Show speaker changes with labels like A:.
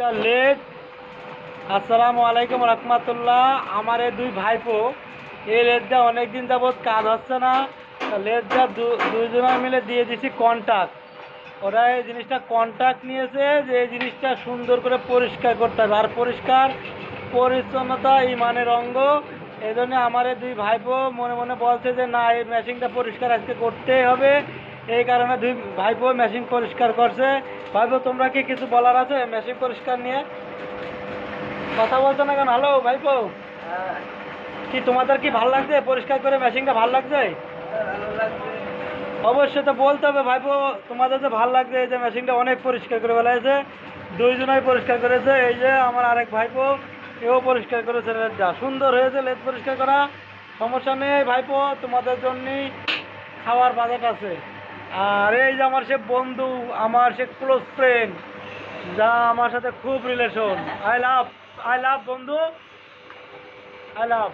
A: Mister late আসসালামু আলাইকুম রহমতুল্লাহ। আমার এই দুই ভাইপো, এই লেটটা অনেক দিন যাবৎ কাজ হচ্ছে না। লেটটা দুইজনে মিলে দিয়ে দিছি কন্ট্যাক্ট ওরা এই জিনিসটা কন্ট্যাক্ট নিয়েছে যে এই জিনিসটা সুন্দর করে পরিষ্কার করতে হবে। আর পরিষ্কার, পরিচ্ছন্নতা ইমানের অঙ্গ। এই জন্য আমার দুই ভাইপো মনে মনে বলছে যে, না, এই মেশিনটা পরিষ্কার আজকে করতেই হবে। এই কারণে দুই ভাইপো মেশিন পরিষ্কার করছে। ভাইপো তোমরা কি কিছু বলার আছে মেশিন পরিষ্কার নিয়ে? কথা বলছো না কেন? হ্যালো ভাইপো? কি তোমাদের কি ভালো লাগছে? পরিষ্কার করে মেশিনটা ভালো লাগছে? অবশ্যই তো বলতে হবে ভাইপো তোমাদের যে ভালো লাগছে এই যে মেশিনটা অনেক পরিষ্কার করে ফেলেছে দুইজনাই পরিষ্কার করেছে। এই যে আমার আরেক ভাইপো এও পরিষ্কার করেছে লেজটা। সুন্দর হয়েছে লেজ পরিষ্কার করা। সমস্যা নেই ভাইপো তোমাদের জন্যই খাওয়ার বাজেট আছে। আর এই যে আমার সে বন্ধু, আমার সে ক্লোজ ফ্রেন্ড যা আমার সাথে খুব relation I love I love বন্ধু। I love